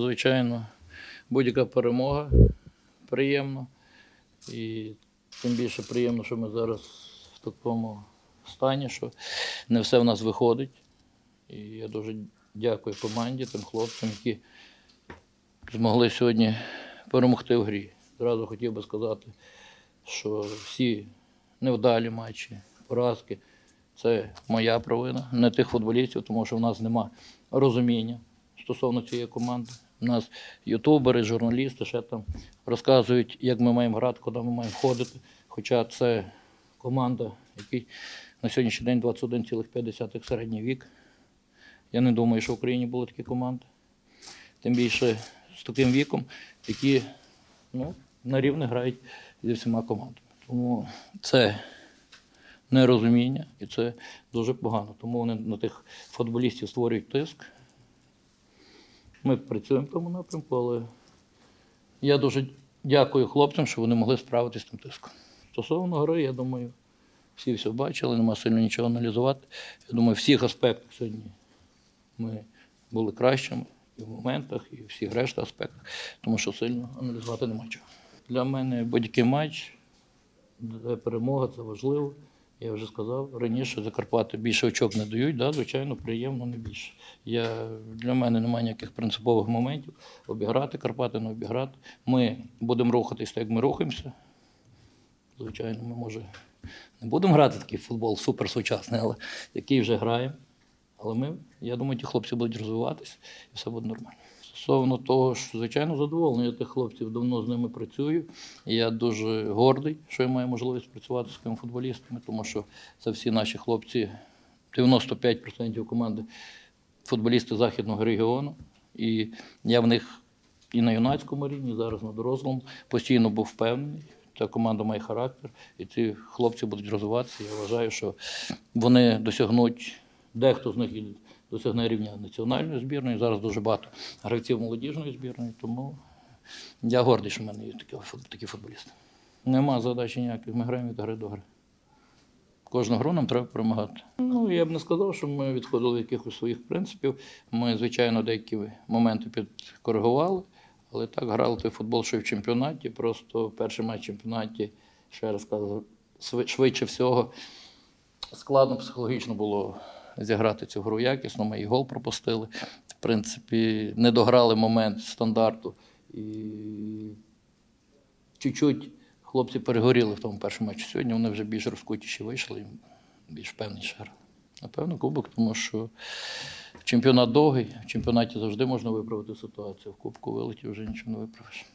Звичайно, будь-яка перемога приємна. І тим більше приємно, що ми зараз в такому стані, що не все в нас виходить. І я дуже дякую команді, тим хлопцям, які змогли сьогодні перемогти в грі. Зразу хотів би сказати, що всі невдалі матчі, поразки це моя провина, не тих футболістів, тому що в нас нема розуміння стосовно цієї команди. У нас ютубери, журналісти ще там розказують, як ми маємо грати, куди ми маємо ходити. Хоча це команда, який на сьогоднішній день 21,5 середній вік. Я не думаю, що в Україні були такі команди. Тим більше з таким віком, які ну, на рівні грають зі всіма командами. Тому це нерозуміння і це дуже погано. Тому вони на тих футболістів створюють тиск. Ми працюємо в тому напрямку, але я дуже дякую хлопцям, що вони могли справитися з тим тиском. Стосовно гри, я думаю, всі все бачили, нема сильно нічого аналізувати. Я думаю, в всіх аспектах сьогодні ми були кращими і в моментах, і в всіх решта аспектах, тому що сильно аналізувати нема чого. Для мене будь-який матч, перемога це важливо. Я вже сказав раніше, Закарпати більше очок не дають, да, звичайно, приємно не більше. Я, для мене немає ніяких принципових моментів. Обіграти Карпати, не обіграти. Ми будемо рухатись так, як ми рухаємося. Звичайно, ми може не будемо грати такий футбол суперсучасний, але який вже граємо. Але ми, я думаю, ті хлопці будуть розвиватися і все буде нормально. Стосовно того, що, звичайно, задоволений я тих хлопців, давно з ними працюю. І я дуже гордий, що я маю можливість працювати з такими футболістами, тому що це всі наші хлопці, 95% команди футболісти західного регіону. І я в них і на юнацькому рівні, і зараз на дорослому постійно був впевнений. Ця команда має характер, і ці хлопці будуть розвиватися. Я вважаю, що вони досягнуть, дехто з них і досягне рівня національної збірної. Зараз дуже багато гравців молодіжної збірної, тому я гордий, що в мене є такі, такі футболісти. Нема задачі ніяких, ми граємо від гри до гри. Кожну гру нам треба перемагати. Ну, я б не сказав, що ми відходили від якихось своїх принципів. Ми, звичайно, деякі моменти підкоригували, але так грали той футбол, що й в чемпіонаті. Просто перший матч в чемпіонаті, ще раз кажу, швидше всього, складно психологічно було зіграти цю гру якісно. Ми і гол пропустили. В принципі, не дограли момент стандарту. І чуть-чуть хлопці перегоріли в тому першому матчі. Сьогодні вони вже більш розкутіші вийшли, більш впевненіше грали. Напевно, кубок, тому що чемпіонат довгий, в чемпіонаті завжди можна виправити ситуацію. В кубку вилетів вже нічого не виправиш.